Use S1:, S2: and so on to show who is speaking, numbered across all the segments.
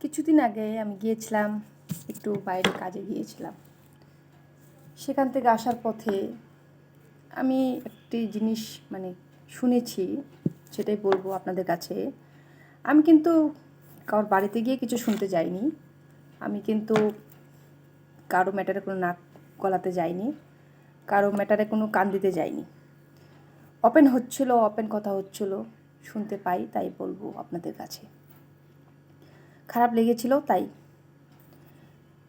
S1: কিছুদিন আগে আমি গিয়েছিলাম, একটু বাইরে কাজে গিয়েছিলাম। সেখান থেকে আসার পথে আমি একটি জিনিস মানে শুনেছি, সেটাই বলব আপনাদের কাছে। আমি কিন্তু কারোর বাড়িতে গিয়ে কিছু শুনতে যাইনি। আমি কিন্তু কারও ম্যাটারে কোনো নাক গলাতে যাইনি, কারও ম্যাটারে কোনো কান দিতে যাইনি। ওপেন হচ্ছিল, ওপেন কথা হচ্ছিল, শুনতে পাই, তাই বলব আপনাদের কাছে। খারাপ লেগেছিল তাই।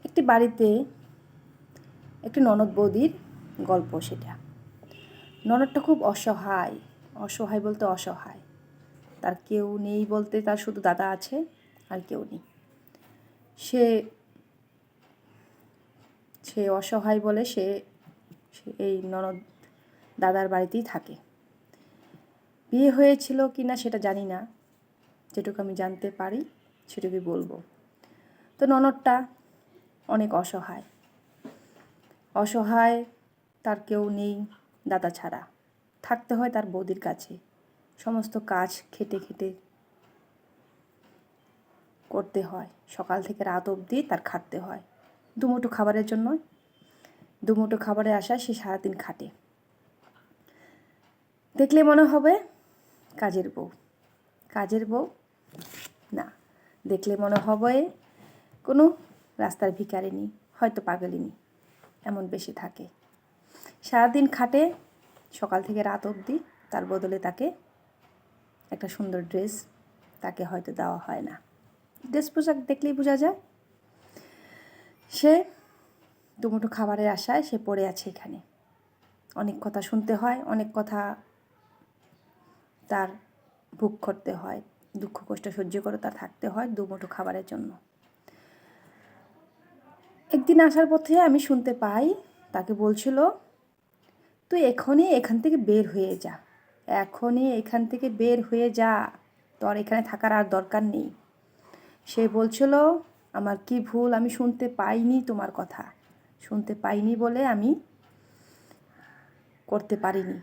S1: একটি বাড়িতে একটি ননদ বৌদির গল্প সেটা। ননদটা খুব অসহায় অসহায় বলতে অসহায়। তার কেউ নেই বলতে তার শুধু দাদা আছে আর কেউ নেই। সে সে অসহায় বলে সে এই ননদ দাদার বাড়িতেই থাকে। বিয়ে হয়েছিল কি না সেটা জানি না, যেটুকু আমি জানতে পারি। সেটুকুই বলব। তো ননদটা অনেক অসহায়। অসহায়, তার কেউ নেই, দাদা ছাড়া। থাকতে হয় তার বৌদির কাছে। সমস্ত কাজ খেটে খেটে করতে হয়। সকাল থেকে রাত অবধি তার খাটতে হয়। দুমুঠো খাবারের জন্য, দুমুঠো খাবারের আশায় সে সারাদিন খাটে। দেখলে মনে হবে কাজের বউ। কাজের বউ দেখলে মনে হবে কোনো রাস্তার ভিকারিনি হয়তো পাগলিনি এমন বেশি থাকে। সারাদিন খাটে, সকাল থেকে রাত অবধি তার বদলে তাকে একটা সুন্দর ড্রেস তাকে হয়তো দেওয়া হয় না। ড্রেস পোশাক দেখলেই বোঝা যায়। সে দুমুঠো খাবারের আশায় সে পড়ে আছে এখানে। অনেক কথা শুনতে হয়, অনেক কথা তার ভোগ করতে হয়। দুঃখ, কষ্ট সহ্য করে তা থাকতে হয় দুমুঠো খাবারের জন্য। একদিন আসার পথে আমি শুনতে পাই, তাকে বলছিল, তুই এখনই এখান থেকে বের হয়ে যা। এখনই এখান থেকে বের হয়ে যা। তোর এখানে থাকার আর দরকার নেই। সে বলছিল, আমার কি ভুল? আমি শুনতে পাইনি তোমার কথা। শুনতে পাইনি বলে আমি করতে পারিনি।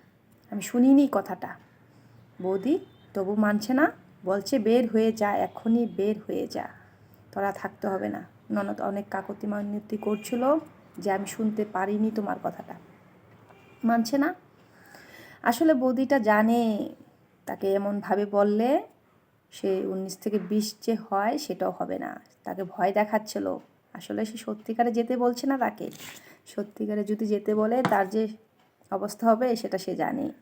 S1: আমি শুনিনি কথাটা। বৌদি, তবু মানছে না। বলছে, বের হয়ে যা, এখনই বের হয়ে যা। তোরা থাকতে হবে না। ননদ অনেক কাকতি মান্যতি করছিল যে, আমি শুনতে পারিনি তোমার কথাটা। মানছে না। আসলে বৌদিটা জানে, তাকে এমনভাবে বললে সে উনিশ থেকে বিশ যে হয়, সেটাও হবে না। তাকে ভয় দেখাচ্ছিল। আসলে সে সত্যিকারে যেতে বলছে না তাকে। সত্যিকারে যদি যেতে বলে, তার যে অবস্থা হবে, সেটা সে জানে।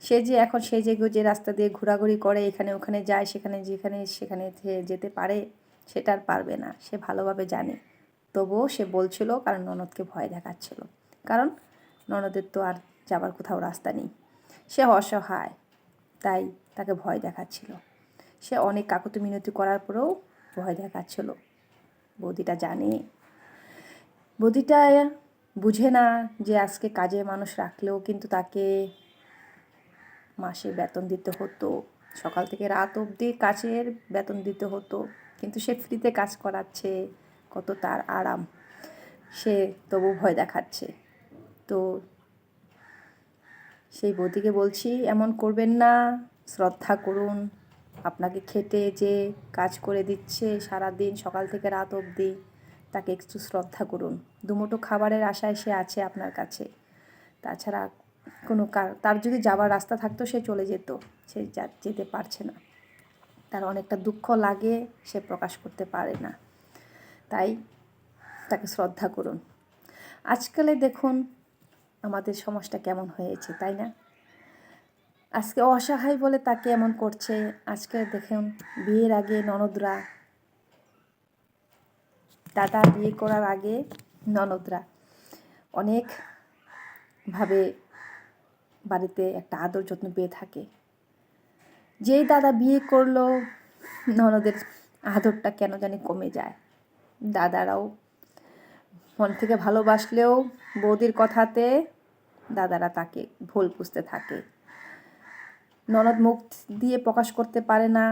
S1: সে যে এখন সে যে যে রাস্তা দিয়ে ঘোরাঘুরি করে, এখানে ওখানে যায়, সেখানে যেখানে, সেখানে যেতে পারে, সেটা আর পারবে না। সে ভালোভাবে জানে। তবুও সে বলছিল, কারণ ননদকে ভয় দেখাচ্ছিল। কারণ ননদের তো আর যাবার কোথাও রাস্তা নেই। সে অসহায়, তাই তাকে ভয় দেখাচ্ছিল। সে অনেক কাকুতি মিনতি করার পরেও ভয় দেখাচ্ছিল। বৌদিটা জানে। বৌদিটা বুঝে না যে আজকে কাজে মানুষ রাখলেও কিন্তু তাকে মাসে বেতন দিতে হতো। সকাল থেকে রাত অবধি কাজের বেতন দিতে হতো। কিন্তু সে ফ্রিতে কাজ করাচ্ছে, কত তার আরাম। সে তবু ভয় দেখাচ্ছে। তো সেই বৌদিকে বলছি, এমন করবেন না, শ্রদ্ধা করুন। আপনাকে খেটে যে কাজ করে দিচ্ছে সারা দিন সকাল থেকে রাত অবধি, তাকে একটু শ্রদ্ধা করুন। দুমুটো খাবারের আশায় সে আছে আপনার কাছে। তাছাড়া কোনো কার- তার যদি যাবার রাস্তা থাকতো, সে চলে যেত। সে যেতে পারছে না। তার অনেকটা দুঃখ লাগে, সে প্রকাশ করতে পারে না। তাই তাকে শ্রদ্ধা করুন। আজকালে দেখুন আমাদের সমাজটা কেমন হয়েছে, তাই না? আজকে অসহায় বলে তাকে এমন করছে। আজকে দেখুন বিয়ের আগে ননদরা, দাদা বিয়ে করার আগে ননদরা অনেকভাবে বাড়িতে একটা আদর যত্ন পেয়ে থাকে। যেই দাদা বিয়ে করল, ননদের আদরটা কেন জানি কমে যায়। দাদারাও মন থেকে ভালোবাসলেও বৌদির কথাতে দাদারা তাকে ভুল বুঝতে থাকে। ননদ মুখ দিয়ে প্রকাশ করতে পারে না,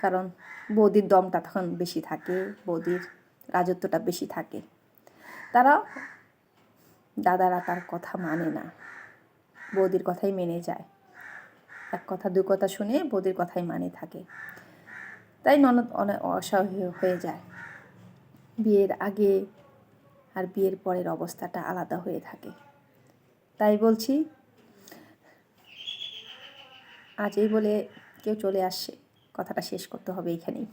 S1: কারণ বৌদির দমটা তখন বেশি থাকে, বৌদির রাজত্বটা বেশি থাকে। তারা দাদারা তার কথা মানে না। বৌদির কথাই মেনে যায়। এক কথা, দু কথা শুনে বৌদির কথাই মানে থাকে। তাই ননদ অনেক অসহায় হয়ে যায়। বিয়ের আগে আর বিয়ের পরের অবস্থাটা আলাদা হয়ে থাকে। তাই বলছি আজ এই বলে কেউ চলে আসছে কথাটা শেষ করতে হবে এইখানেই